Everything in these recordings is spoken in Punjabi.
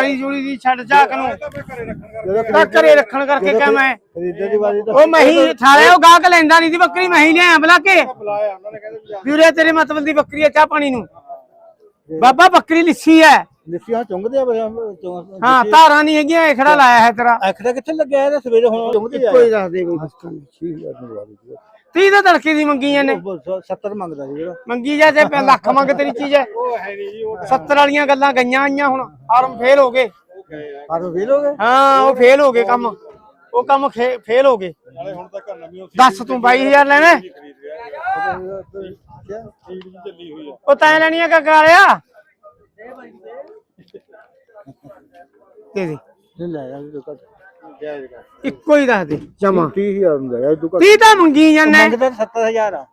ਜਾਲੀ ਜੂਲੀ ਦੀ ਛੱਡ ਝਾਕ ਨੂੰ। ਤਾਂ ਘਰੇ ਰੱਖਣ ਕਰਕੇ ਕਿਹਾ ਮੈਂ? ਖਰੀਦੇ ਦੀ ਵਾਰੀ ਤਾਂ ਉਹ ਮਹੀਂ ਠਾਲਿਆ ਉਹ ਗਾਹਕ ਲੈਂਦਾ ਨਹੀਂ ਦੀ ਬੱਕਰੀ ਮਹੀਂ ਲਿਆ ਬੁਲਾ ਕੇ ਬੁਲਾਇਆ ਉਹਨਾਂ ਨੇ ਕਹਿੰਦੇ ਵੀਰੇ ਤੇਰੇ ਮਤਲਬ ਦੀ ਬੱਕਰੀ ਹੈ ਚਾਹ ਪਾਣੀ ਨੂੰ। ਬਾਬਾ ਬੱਕਰੀ ਲਿੱਸੀ ਹੈ। ਲਿਖਿਆ ਚੁੰਗਦੇ ਆ ਬਈ ਹਾਂ ਧਾਰਾਂ ਨਹੀਂ ਹੈਗੀਆਂ ਇਹ ਖੜਾ ਲਾਇਆ ਹੈ ਤੇਰਾ। ਐਖੜਾ ਕਿੱਥੇ ਲੱਗਿਆ ਇਹਦਾ? ਸਵੇਰੇ ਹੁਣ ਚੁੰਗਦੇ ਆ। ਕੋਈ ਦੱਸ ਦੇ ਕੋਈ ਠੀਕ ਜੀ 30 ਤਾਂ ਤੜਕੇ ਦੀ ਮੰਗੀਆਂ ਨੇ। ਉਹ 70 ਮੰਗਦਾ ਜੀ ਜਿਹੜਾ। ਮੰਗੀ ਜਾ ਤੇ ਪ- ਲੱਖ ਮੰਗ ਤੇਰੀ ਚੀਜ਼ ਹੈ। ਉਹ ਹੈ ਨਹੀਂ ਜੀ ਉਹ 70 ਵਾਲੀਆਂ ਗੱਲਾਂ ਗਈਆਂ ਆਈਆਂ ਹੁਣ ਫਾਰਮ ਫੇਲ ਹੋ ਗਏ। ਪਰ ਵੇਲ ਹੋ ਗਏ? ਹਾਂ ਉਹ ਫੇਲ ਹੋ ਗਏ ਕੰਮ। ਉਹ ਕੰਮ ਫੇਲ ਹੋ ਗਏ। ਨਾਲੇ ਹੁਣ ਤੱਕ ਨਵੀਂ ਦੱਸ ਤੂੰ 22000 ਲੈਣਾ? ਖਰੀਦ ਰਿਹਾ ਕਿਆ ਠੀਕ ਜੀ ਚੱਲੀ ਹੋਈ ਆ ਉਹ ਤੈਂ ਲੈਣੀ ਆ ਕਾ ਲਿਆ ਦੇ ਦੇ। ਨਹੀਂ ਲੈ ਜਾ ਜੀ ਦੁਕਾਨ ਜਾਇਜ਼ ਕਰ ਇੱਕੋ ਹੀ ਦੱਸ ਦੇ ਜਮਾ। 30000 ਹੁੰਦਾ ਯਾਰ ਦੁਕਾਨ 30 ਤਾਂ ਮੰਗੀ ਜਾਂਦਾ ਮੰਗਦਾ 70000 ਆ।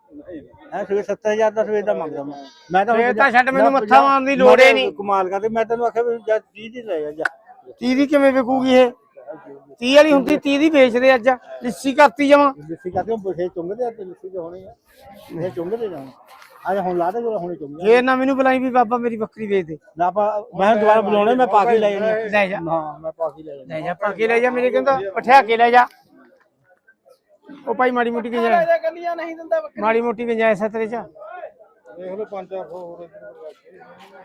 ਹੈ ਸਵੇਰ 70000 ਦਾ ਸਵੇਰ ਦਾ ਮੰਗਦਾ ਮੈਂ। ਮੈਂ ਤਾਂ ਫੇਰ ਤਾਂ ਛੱਡ ਮੈਨੂੰ ਮੱਥਾ ਮਾਰਨ ਦੀ ਲੋੜ ਹੀ ਨਹੀਂ। ਕਮਾਲ ਕਰਦੇ ਮੈਂ ਤੈਨੂੰ ਆਖਿਆ ਵੀ ਜਾ 30 ਦੀ ਲੈ ਜਾ ਜਾ। 30 ਦੀ ਕਿਵੇਂ ਵਿਕੂਗੀ ਇਹ? 30 ਵਾਲੀ ਹੁੰਦੀ 30 ਦੀ ਵੇਚਦੇ ਅੱਜ। ਲਿੱਸੀ ਕਰਤੀ ਜਮਾ। ਲਿੱਸੀ ਕਰਦੇ ਉਹ ਬੁਖੇ ਚੁੰਗਦੇ ਆ ਤੇ ਲਿੱਸੀ ਤੇ ਹੋਣੀ ਆ। ਇਹ ਚੁੰਗਦੇ ਜਾਣ। ਅੱਜ ਹੁਣ ਲਾ ਦੇ ਹੁਣੇ ਚੁੰਗਦੇ ਫੇਰ ਨਾ ਮੈਨੂੰ ਬੁਲਾਈ ਵੀ ਬਾਬਾ ਮੇਰੀ ਬੱਕਰੀ ਵੇਚ ਦੇ। ਨਾ ਆਪਾਂ ਮੈਂ ਦੁਬਾਰਾ ਬੁਲਾਉਣੇ ਮੈਂ ਪਾ ਕੇ ਲੈ ਜਾਣਾ। ਲੈ ਜਾ। ਹਾਂ ਮੈਂ ਪਾ ਕੇ ਲੈ ਜਾਣਾ। ਲੈ ਜਾ ਪਾ ਕੇ ਲੈ ਜਾ ਮੇਰੇ ਕਹਿੰਦਾ ਪਠਿਆ ਕੇ ਲੈ ਜਾ। ਉਹ ਭਾਈ ਮਾੜੀ ਮੋਟੀ ਗੁੰਜਾਇਸ਼ ਗੱਲੀਆਂ ਨਹੀਂ ਦਿੰਦਾ ਮਾੜੀ ਮੋਟੀ ਗੁੰਜਾਇਸ਼ ਹੈ ਤੇਰੇ ਚ? ਦੇਖ ਲਓ 500 ਹੋਰ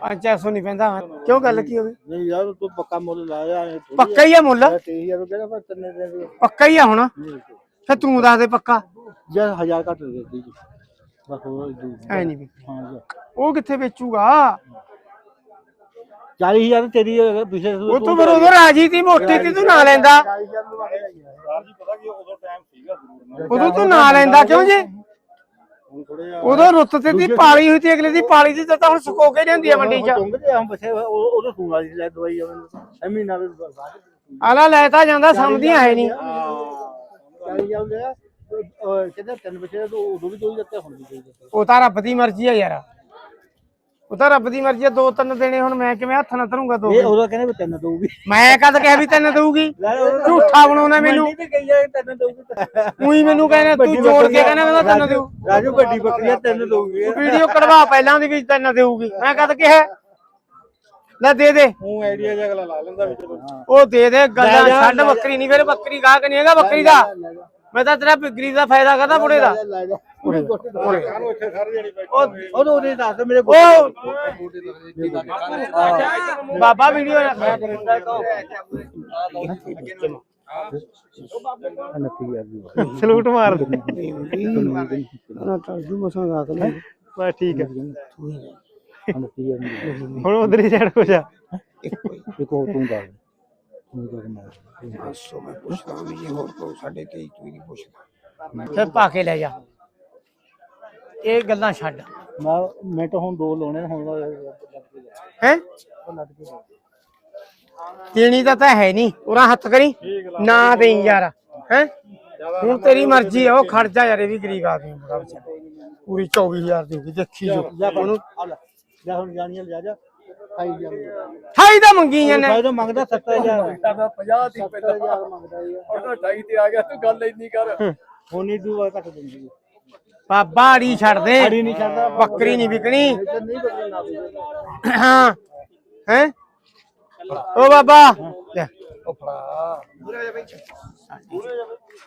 500 ਨਹੀਂ ਪੈਂਦਾ। ਕਿਉਂ ਗੱਲ ਕੀ ਹੋ ਗਈ? ਨਹੀਂ ਯਾਰ ਤੂੰ ਪੱਕਾ ਮੁੱਲ ਲਾਇਆ ਪੱਕਾ ਹੀ ਆ ਮੁੱਲ? 23000 ਕਹਿੰਦਾ ਪਰ ਤੰਨੇ ਦੇ ਪੱਕਾ ਹੀ ਆ ਹੁਣ? ਫੇ ਤੂੰ ਦੱਸ ਦੇ ਪੱਕਾ। ਯਾਰ 1000 ਘੱਟ ਦੇ ਦੇ। ਜੀ ਬਸ ਹੋਰ ਦੂ ਐ ਨਹੀਂ ਵੀ। ਹਾਂ ਜੀ। ਉਹ ਕਿੱਥੇ ਵੇਚੂਗਾ? 40000 ਤੇਰੀ ਹੋਏਗਾ ਪਿਛਲੇ ਉਹ ਤੂੰ ਫਿਰ ਉਦੋਂ ਰਾਜੀ ਤੀ ਮੋਟੀ ਤੀ ਤੂੰ ਨਾ ਲੈਂਦਾ। 40000 ਨੂੰ ਵਾਕੇ ਜੀ ਪਤਾ ਕੀ ਉਦੋਂ ਟਾਈਮ ਸੀਗਾ ਜ਼ਰੂਰ ਉਦੋਂ ਤੂੰ ਨਾ ਲੈਂਦਾ ਕਿਉਂ ਜੀ? ਹੁਣ ਥੋੜੇ ਉਦੋਂ ਰੁੱਤ ਤੇ ਤੀ ਪਾਲੀ ਹੋਈ ਤੀ ਅਗਲੇ ਦੀ ਪਾਲੀ ਦੀ ਤਾਂ ਹੁਣ ਸੁਕੋ ਕੇ ਜਾਂਦੀ ਆ ਮੰਡੀ ਚ। ਚੁੰਗਦੇ ਆ ਬਸੇ ਉਦੋਂ ਸੂਣ ਵਾਲੀ ਲੈ ਦਵਾਈ ਆਵੇਂ ਮਹੀਨਾ ਦੇ ਬਾਅਦ ਆਲਾ ਲੈ ਤਾਂ ਜਾਂਦਾ ਸਮਝਦੀਆਂ ਹੈ ਨਹੀਂ। ਚਾਲੀ ਜਾਂਦੇ ਆ ਉਹ ਕਹਿੰਦੇ ਤਿੰਨ ਬੱਚੇ ਤੋਂ ਉਦੋਂ ਵੀ ਦੋਈ ਦਿੱਤੇ ਹੁਣ ਵੀ ਦੋਈ ਦਿੱਤੇ ਉਹ ਤਾਂ ਰੱਬ ਦੀ ਮਰਜ਼ੀ ਆ ਯਾਰ। ਉਹ ਤਾਂ ਰੱਬ ਦੀ ਮਰਜ਼ੀ ਆ ਦੋ ਤਿੰਨ ਦੇਣੇ ਹੁਣ ਮੈਂ ਕਿਵੇਂ ਹੱਥ ਨਾਲ ਧਰੂੰਗਾ ਦੋ ਇਹ ਉਦੋਂ ਕਹਿੰਦੇ ਵੀ ਤਿੰਨ ਦਊਗੀ। ਮੈਂ ਕਦ ਕਿਹਾ ਵੀ ਤਿੰਨ ਦਊਗੀ? ਝੂਠਾ ਬਣਾਉਣਾ ਮੈਨੂੰ। ਤੇ ਕਹੀ ਜਾਏ ਤਿੰਨ ਦਊਗੀ ਉਹੀ ਮੈਨੂੰ ਕਹਿੰਦੇ ਤੂੰ ਜੋੜ ਕੇ ਕਹਿੰਦਾ ਮੈਂ ਤਿੰਨ ਦੇਊ। ਰਾਜੂ ਵੱਡੀ ਬੱਕਰੀਆਂ ਤਿੰਨ ਦਊਗੀ। ਵੀਡੀਓ ਕਢਵਾ ਪਹਿਲਾਂ ਦੀ ਵੀ ਤਿੰਨ ਦੇਊਗੀ। ਮੈਂ ਕਦ ਕਿਹਾ? ਲੈ ਦੇ ਦੇ। ਉਹ ਆਈਡੀਆ ਜਿਹਾ ਅਗਲਾ ਲਾ ਲੈਂਦਾ ਵੀ ਚਲੋ ਉਹ ਦੇ ਦੇ ਗੱਲਾਂ ਛੱਡ ਬੱਕਰੀ ਨਹੀਂ ਫਿਰ ਬੱਕਰੀ ਗਾਹਕ ਨਹੀਂ ਹੈਗਾ ਬੱਕਰੀ ਦਾ। ਮੈਂ ਤਾਂ ਤੇਰਾ ਬਿਕਰੀ ਦਾ ਫਾਇਦਾ ਕਰਦਾ ਬੁੜੇ ਦਾ। ਉਹਨੇ ਦੱਸ ਮੇਰੇ ਉਹ ਬਾਬਾ ਵੀਡੀਓ ਸਲੂਟ ਮਾਰ ਦੇ। ਨਾ। ਮਸਾਂ ਲੈ ਠੀਕ ਹੈ। ਹੁਣ ਉਧਰ ਹੀ ਹੋ ਜਾ ਇੱਕ ਹੋਰ ਤੂੰ ਕਰ ਤੂੰ ਕਰ ਮੈਂ ਦੱਸੋ ਮੈਂ ਪੁੱਛਦਾ ਵੀ ਜੇ ਹੋਰ ਕੋਈ ਸਾਡੇ ਤੇ ਤੂੰ ਨਹੀਂ ਪੁੱਛਦਾ। ਫਿਰ ਪਾ ਕੇ ਲੈ ਜਾ। ਇਹ ਗੱਲਾਂ ਛੱਡ। ਮੈਂ ਮੈਂ ਤਾਂ ਹੁਣ ਦੋ ਲਾਉਣੇ ਹੁਣ ਹੈ? ਦੇਣੀ ਤਾਂ ਤਾਂ ਹੈ ਨਹੀਂ। ਉਰਾ ਹੱਥ ਕਰੀ। ਨਾ ਦੇਈ ਯਾਰ। ਹੈ? ਹੁਣ ਤੇਰੀ ਮਰਜ਼ੀ ਆ ਉਹ ਖੜ ਜਾ ਯਾਰ ਇਹ ਵੀ ਗਰੀਬ ਆਦਮੀ ਬੜਾ ਵਿਚਾਰਾ। ਪੂਰੀ 24000 ਦੀ ਦੇਖੀ ਜੋ। ਜਾ ਉਹਨੂੰ ਜਾ ਹੁਣ ਜਾਣੀਆਂ ਜਾ ਜਾ। ਖਾਈ ਜਾ ਠਾਈ ਦਾ ਮੰਗੀ ਜਾਂਦੇ ਤਾਂ ਮੰਗਦਾ 70000 50 ਦੀ ਪੈਂਦਾ 70000 ਮੰਗਦਾ ਹੀ ਆ ਹੁਣ ਢਾਈ ਤੇ ਆ ਗਿਆ ਤੂੰ ਗੱਲ ਇੰਨੀ ਕਰ। ਹੁਣ ਹੀ ਦੂਆ ਘੱਟ ਦਿੰਦੀ ਬਾਬਾ ਅੜੀ ਛੱਡ ਦੇ ਅੜੀ ਨਹੀਂ ਛੱਡਦਾ ਬੱਕਰੀ ਨਹੀਂ ਵਿਕਣੀ। ਹਾਂ। ਹੈ? ਓ ਬਾਬਾ। ਲੈ।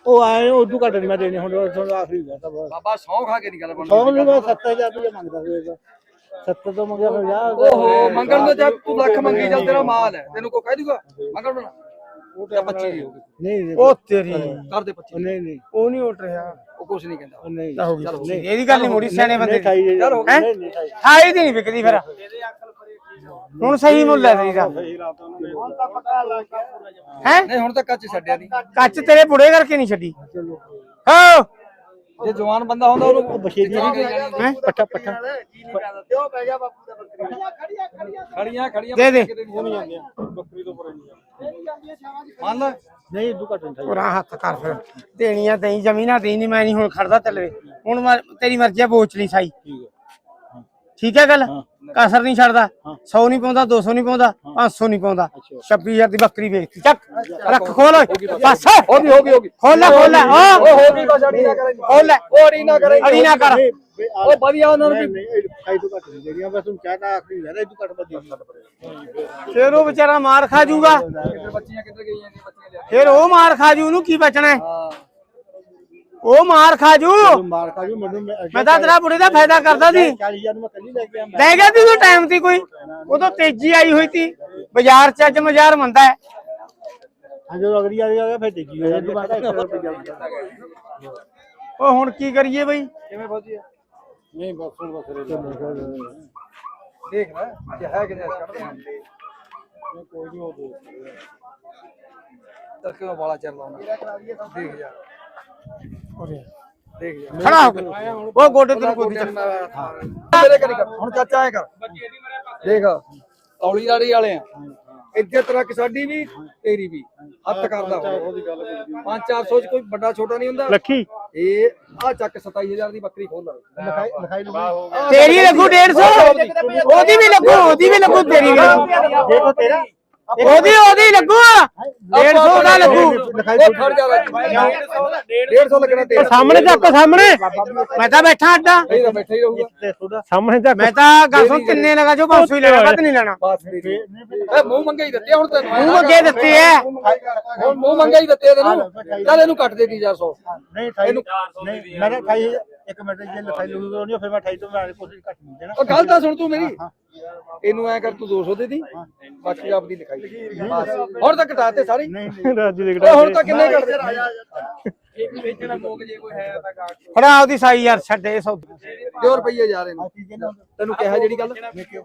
ਉਹ ਆਏ ਉਦੋਂ ਘੱਟ ਨਹੀਂ ਮੈਂ ਦੇਣੇ ਹੁਣ ਤੁਹਾਨੂੰ ਆਖਰੀ ਤਾਂ ਬਾਬਾ ਸੌ ਖਾ ਕੇ ਨਹੀਂ ਗੱਲ ਬਣਦੀ। ਸੌ ਨਹੀਂ ਮੈਂ 7000 ਰੁਪਏ ਮੰਗਦਾ ਸੀਗਾ 70 ਤੋਂ ਮੰਗਿਆ ਫਿਰ ਯਾਰ ਓਹੋ ਮੰਗਣ ਨੂੰ ਜਦ ਤੂੰ ਲੱਖ ਮੰਗੀ ਚੱਲ ਤੇਰਾ ਮਾਲ ਹੈ। ਤੈਨੂੰ ਕੋਈ ਕਹਿ ਦੂਗਾ ਮੰਗਣ ਨੂੰ ਉਹ ਤੇ 25 ਦੀ ਹੋ ਗਈ। ਨਹੀਂ ਨਹੀਂ। ਉਹ ਤੇਰੀ। ਕਰ ਦੇ 25 ਨਹੀਂ ਨਹੀਂ। ਉਹ ਨਹੀਂ ਉੱਠ ਰਿਹਾ। ਉਹ ਕੁਛ ਨਹੀਂ ਕਹਿੰਦਾ। ਉਹ ਨਹੀਂ। ਤਾਂ ਹੋ ਗਈ। ਇਹਦੀ ਗੱਲ ਨਹੀਂ ਮੋੜੀ ਸਿਆਣੇ ਬੰਦੇ ਦੀ ਚੱਲ? ਨਹੀਂ ਨਹੀਂ ਖਾਈ। ਦੀ ਨਹੀਂ ਵਿਕਦੀ ਫਿਰ। ਹੁਣ ਸਹੀ ਮੁੱਲ ਹੈ ਤੇਰੀ ਦਾ। ਹੈ? ਨਹੀਂ ਹੁਣ ਤਾਂ ਕੱਚ ਛੱਡਿਆ ਨਹੀਂ ਕੱਚ ਤੇਰੇ ਬੁੜੇ ਕਰਕੇ ਨਹੀਂ ਛੱਡੀ। ਹਾਂ। ਜੇ ਜਵਾਨ ਬੰਦਾ ਹੁੰਦਾ ਉਹਨੂੰ ਬਸ਼ੇ ਦੀ ਹੈਂ? ਪੱਠਾ ਪੱਠਾ। ਖੜੀਆਂ ਖੜੀਆਂ ਦੇ ਦੇ। ਬੱਕਰੀ ਤੋਂ ਪਰ ਨਹੀਂ ਮੰਨ ਲੈ। ਨਹੀਂ ਇਦੋਂ ਘੱਟ ਨਹੀਂ ਖਾਈ ਉਰਾ ਹੱਥ ਕਰ ਫਿਰ। ਦੇਣੀਆਂ ਦੇਈ ਜ਼ਮੀਨਾਂ ਦੇਈ ਨਹੀਂ ਮੈਂ ਨਹੀਂ ਹੁਣ ਖੜਦਾ ਤੇਲੇ ਹੁਣ ਤੇਰੀ ਮਰਜ਼ੀ ਆ ਬੋਚ ਲਈ ਸਾਈ ਠੀਕ ਹੈ ਠੀਕ ਹੈ ਗੱਲ? ਕਸਰ ਨਹੀਂ ਛੱਡਦਾ। 100 ਨਹੀਂ ਪਾਉਂਦਾ 200 ਨਹੀਂ ਪਾਉਂਦਾ 500 ਨਹੀਂ ਪਾਉਂਦਾ। 26000 ਦੀ ਬੱਕਰੀ ਵੇਚਤੀ। ਚੱਕ। ਰੱਖ ਖੋਲ ਓਏ। ਬਸ। ਹੋ ਗਈ ਹੋ ਗਈ ਹੋ ਗਈ। ਖੋਲ ਲੈ ਖੋਲ ਲੈ। ਉਹ ਹੋ ਗਈ ਬਸ ਅੜੀ ਨਾ ਕਰੇ। ਖੋਲ ਲੈ। ਉਹ ਅੜੀ ਨਾ ਕਰੇ। ਅੜੀ ਨਾ ਕਰ। ਉਹ ਵਧੀਆ ਉਹਨਾਂ ਨੂੰ ਵੀ ਤੋਂ ਘੱਟ ਦੇਣੀਆਂ ਬਸ ਹੁਣ ਚਾਹਤਾ ਆਖਰੀ ਹੈ ਨਾ ਇਹ ਤੋਂ ਘੱਟ ਬੱਦੀ ਫੇਰ ਉਹ ਵਿਚਾਰਾ ਮਾਰ ਖਾ ਜੂਗਾ। ਕਿੱਧਰ ਬੱਚੀਆਂ ਕਿੱਧਰ ਗਈਆਂ ਨੇ? ਬੱਚੀਆਂ ਲਿਆ ਫੇਰ ਉਹ ਮਾਰ ਖਾ ਜੂ। ਉਹਨੂੰ ਕੀ ਬਚਣਾ ਹਾਂ। ਉਹ ਮਾਰ ਖਾ ਜੂ। ਮਾਰ ਖਾ ਜੂ ਮੈਨੂੰ ਮੈਂ ਤਾਂ ਤੇਰਾ ਬੁੜੇ ਦਾ ਫਾਇਦਾ ਕਰਦਾ ਸੀ। 40000 ਨੂੰ ਮੈਂ ਕੱਲੀ ਲੈ ਕੇ ਆਇਆ। ਲੈ ਗਿਆ ਤੀ ਉਹ ਟਾਈਮ ਤੇ ਕੋਈ। ਉਦੋਂ ਤੇਜ਼ੀ ਆਈ ਹੋਈ ਤੀ ਬਾਜ਼ਾਰ ਚ ਅੱਜ ਬਾਜ਼ਾਰ ਮੰਦਾ ਹੈ। ਹਾਂ ਜਦੋਂ ਅਗਲੀ ਵਾਰੀ ਆ ਗਿਆ ਫਿਰ ਤੇਜੀ ਹੋ। ਜਾਂਦੀ ਬਾਅਦ 100 ਰੁਪਏ ਜਾਂਦਾ ਉਹ ਹੁਣ ਕੀ ਕਰੀਏ ਬਈ? ਕਿਵੇਂ ਆ ਨਹੀਂ ਬਸ ਹੁਣ ਬਸ ਦੇਖ ਲੈ ਜੇ ਹੈ ਕਿ ਨਹੀਂ ਕੋਈ ਨਹੀਂ ਹੋ ਤੜਕੇ ਨੂੰ ਵਾਲਾ ਚੱਲ ਲਾਉਣਾ ਦੇਖ ਜਾ ਦੇਖ ਜਾ ਖੜਾ ਹੋ ਕੇ। ਉਹ ਗੋਡੇ ਤੇ ਕੋਈ ਚੱਕ ਮੇਰੇ ਕਰੀ ਕਰ। ਹੁਣ ਚਾਚਾ ਐ ਕਰ ਦੇਖ। ਔਲੀ ਲਾੜੀ ਵਾਲੇ ਆ। ਇੱਜ਼ਤ ਰੱਖ ਸਾਡੀ ਵੀ ਤੇਰੀ ਵੀ। ਹੱਥ ਕਰਦਾ ਉਹਦੀ ਗੱਲ 5-400 ਚ ਕੋਈ ਵੱਡਾ ਛੋਟਾ ਨਹੀਂ ਹੁੰਦਾ। ਲੱਖੀ। ਇਹ ਆ ਚੱਕ 27000 ਦੀ ਬੱਕਰੀ ਖੋਲ ਲਿਖਾਈ ਲਿਖਾਈ ਲੂ ਤੇਰੀ ਲੱਗੂ 150 ਉਹਦੀ ਵੀ ਲੱਗੂ ਉਹਦੀ ਵੀ ਲੱਗੂ ਤੇਰੀ ਵੀ ਲੱਗੂ। ਦੇਖੋ ਤੇਰਾ ਉਹਦੀ ਉਹਦੀ ਲੱਗੂ? 150 ਦਾ ਲੱਗੂ। ਉਹ ਖੜ ਜਾ 150 ਲੱਗਣਾ ਉਹ ਤੇਰਾ। ਸਾਹਮਣੇ ਚੱਕ ਸਾਹਮਣੇ। ਮੈਂ ਤਾਂ ਬੈਠਾ ਅੱਡਾ। ਬੈਠਾ ਹੀ ਰਹੂਗਾ। ਸਾਹਮਣੇ ਚੱਕ ਮੈਂ ਤਾਂ ਗੱਲ ਸੁਣ ਕਿੰਨੇ ਲਗਾ ਜੋ 500 ਹੀ ਲੈਣਾ ਵੱਧ ਨਹੀਂ ਲੈਣਾ। ਬਸ ਮੂੰਹ ਮੰਗੇ ਹੀ ਦਿੱਤੇ ਹੁਣ ਤੈਨੂੰ ਮੂੰਹ ਅੱਗੇ ਦਿੱਤੇ ਐ ਹੁਣ ਮੂੰਹ ਮੰਗੇ ਹੀ ਦਿੱਤੇ ਤੈਨੂੰ। ਚੱਲ ਇਹਨੂੰ ਕੱਟ ਦੇ 400 ਨਹੀਂ ਠਾਈ ਨਹੀਂ ਮੈਂ ਠਾਈ ਇੱਕ ਮਿੰਟ ਜੇ ਲਿਖਾਈ ਲੂ ਨਹੀਂ ਫਿਰ ਮੈਂ ਠਾਈ ਤੋਂ ਮੈਂ ਕੋਸ਼ਿਸ਼ ਘੱਟ ਨਹੀਂ ਦੇਣਾ। ਉਹ ਗੱਲ ਤਾਂ ਸੁਣ ਤੂੰ ਮੇਰੀ। ਇਹਨੂੰ ਐ ਕਰ ਤੂੰ 200 ਦੇ? ਦੀ ਬਾਕੀ ਆਪਦੀ ਲਿਖਾਈ। ਬਸ। ਹੁਣ ਤਾਂ ਘਟਾਤੇ ਸਾਰੇ? ਨਹੀਂ ਨਹੀਂ। ਰਾਜੂ ਦੇ ਓਏ ਹੁਣ ਤਾਂ ਕਿੰਨੇ ਘਟਦੇ? ਇੱਕ ਵੇਚਣਾ ਮੋਕ ਜੇ ਕੋਈ ਹੈ ਤਾਂ ਕਾਟ ਫੜਾ ਉਹਦੀ ਸਾਈ ਯਾਰ ਛੱਡ ਇਹ ਸੌ। ਜੋ ਰੁਪਈਏ ਜਾ ਰਹੇ ਨੇ। ਤੈਨੂੰ ਕਿਹਾ ਜਿਹੜੀ ਗੱਲ?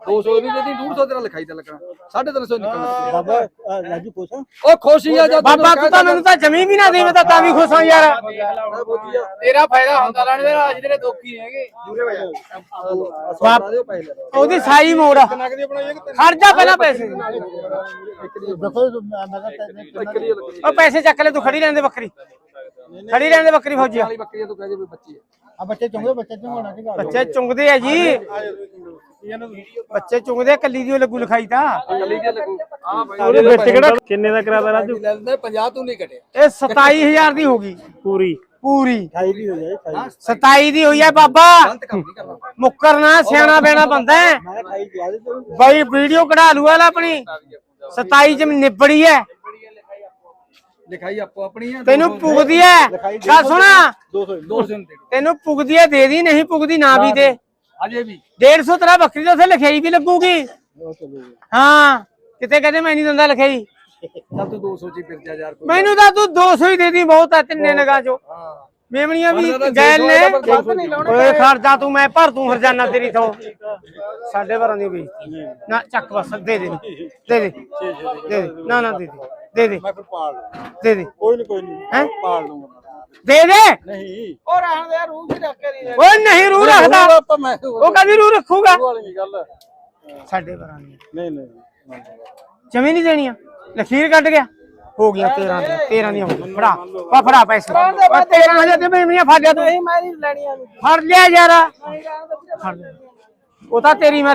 200 ਵੀ ਦੀ 150 ਤੇਰਾ ਲਿਖਾਈ ਤੇ ਲੱਗਣਾ। 350 ਨਿਕਲਣਾ। ਬਾਬਾ ਅ, ਰਾਜੂ ਕੋਸਾ ਉਹ ਖੁਸ਼ੀ ਆ ਜਦ ਬਾਬਾ ਤੂੰ ਤਾਂ ਮੈਨੂੰ ਤਾਂ ਜਮੀ ਵੀ ਨਾ ਦੇ ਮੈਂ ਤਾਂ ਤਾਂ ਵੀ ਖੁਸ਼ ਹਾਂ ਯਾਰ ਤੇਰਾ ਫਾਇਦਾ ਹੁੰਦਾ ਰਹਿਣ ਦੇ ਅੱਜ ਤੇਰੇ ਦੋਖੀ ਹੈਗੇ। ਲੈ ਉਹਦੀ ਸਾਈ ਮੋੜ। ਖੜ ਜਾ ਪਹਿਲਾਂ ਪੈਸੇ। ਦੇਖੋ ਮੈਂ ਤੈਨੂੰ ਉਹ ਪੈਸੇ ਚੱਕ ਲੈ ਤੂੰ ਖੜੀ ਰਹਿੰਦੇ ਬੱਕਰੀ ਖੜੀ ਰਹਿੰਦੇ ਬੱਕਰੀ ਫੌਜੀਆ ਵਾਲੀ ਬੱਕਰੀ ਆ, ਤੂੰ ਕਹਿ ਜੇ ਵੀ ਬੱਚੀ ਹੈ ਆ ਬੱਚੇ ਚੁੰਗੇ ਬੱਚੇ ਚੁੰਗਣਾ ਸੀਗਾ ਬੱਚੇ ਚੁੰਗਦੇ ਆ ਜੀ। ਬੱਚੇ ਚੁੰਗਦੇ ਕੱਲੀ ਦੀ ਲੱਗੂ ਲਿਖਾਈ ਤਾਂ। ਕੱਲੀ ਜੇ ਲੱਗੂ। ਹਾਂ ਭਾਈ ਉਹਦੇ ਵਿੱਚ ਕਿਹੜਾ ਕਿੰਨੇ ਦਾ ਕਰਾਦਾ ਰਾਜੂ? ਲੈ ਲੈਂਦੇ 50 ਤੂੰ ਨਹੀਂ ਘਟਿਆ। ਇਹ 27000 ਦੀ ਹੋ ਗਈ। ਪੂਰੀ। ਪੂਰੀ। ਠਾਈ ਵੀ ਹੋ ਜਾਏ ਠਾਈ 27 ਦੀ ਹੋਈ ਹੈ ਬਾਬਾ। ਨਹੀਂ ਮੁੱਕਰਨਾ ਸਿਆਣਾ ਬੈਣਾ ਬੰਦਾ ਦੇ ਬਾਈ ਵੀਡੀਓ ਕਢਾ ਲੂ ਵਾਲਾ ਆਪਣੀ। 27 ਚ ਨਿਬੜੀ ਹੈ। ਲਿਖਾਈ ਆਪੋ ਆਪਣੀ ਹੈ ਤੈਨੂੰ ਪੁੱਗਦੀ ਹੈ ਗੱਲ ਸੁਣਾ। 200 200 ਦੇ। ਤੈਨੂੰ ਪੁੱਗਦੀ ਹੈ ਦੇ ਦੀ ਨਹੀਂ ਪੁੱਗਦੀ ਨਾ ਵੀ ਦੇ। ਅਜੇ ਵੀ। 150 ਤੇਰਾ ਬੱਕਰੀ ਦਾ ਉੱਥੇ ਲਿਖਾਈ ਵੀ ਲੱਗੂਗੀ। ਹਾਂ ਕਿਤੇ ਕਹਿੰਦੇ ਮੈਂ ਨਹੀਂ ਦਿੰਦਾ ਲਿਖਾਈ ਚੱਲ ਤੂੰ 200 ਚ ਹੀ ਫਿਰ ਜਾ ਯਾਰ ਕੋਈ ਮੈਨੂੰ ਤਾਂ ਤੂੰ 200 ਹੀ ਦੇ ਦੀ ਬਹੁਤ ਹੈ ਤਿੰਨੇ ਨਗਾ ਚੋ। ਹਾਂ। ਮੇਮਣੀਆਂ ਵੀ ਤਾਂ ਗੈਲ 200 ਨੇ। ਓਏ ਖਰਚਾ ਤੂੰ ਮੈਂ ਭਰ ਦੂੰ ਹਰਜਾਨਾ ਤੇਰੀ ਤੋਂ। ਸਾਡੇ ਭਰਾਂ ਦੀ ਵੀ ਨਾ ਚੱਕ ਬਸ ਦੇ ਦੇ। ਦੇ ਦੇ ਦੇ। ਦੇ। ਨਾ ਨਾ ਦੇ ਦੇ। ਦੇ ਦੇ। ਮੈਂ ਫਿਰ ਪਾਲ ਲੂੰ ਦੇ ਦੇ। ਕੋਈ ਨਹੀਂ ਕੋਈ ਨਹੀਂ ਹੈਂ? ਪਾਲ ਲੂੰਗਾ ਦੇ ਦੇ। ਨਹੀਂ। ਉਹ ਰਹਿਣ ਦੇ ਰੂਹ ਵੀ ਰੱਖ ਕੇ ਨਹੀਂ ਓਏ ਨਹੀਂ ਰੂ ਰੱਖਦਾ। ਆਪਾਂ ਮੈਂ ਉਹ ਕਦੀ ਰੂ ਰੱਖੂਗਾ। ਵਾਲੀ ਨਹੀਂ ਗੱਲ। ਸਾਡੇ ਨਹੀਂ ਨਹੀਂ ਜਮੀ ਨਹੀਂ ਦੇਣੀਆਂ। ਲਖੀਰ ਕੱਢ ਗਿਆ। ਹੋ ਗਿਆ 13 ਦੀ। 13 ਦੀ ਹੋ ਗਈ ਫੜਾ ਵਾ ਫੜਾ ਪੈਸੇ। ਵਾ 13000 ਦੇ ਮੇਮਣੀਆਂ ਫੜ ਲਿਆ ਤੂੰ। ਮੈਂ ਨਹੀਂ ਲੈਣੀਆਂ। ਫੜ ਲਿਆ ਯਾਰ। ਫੜ ਲਿਆ। ਉਹ ਤਾਂ ਤੇਰੀ ਮਰਜ਼ੀ।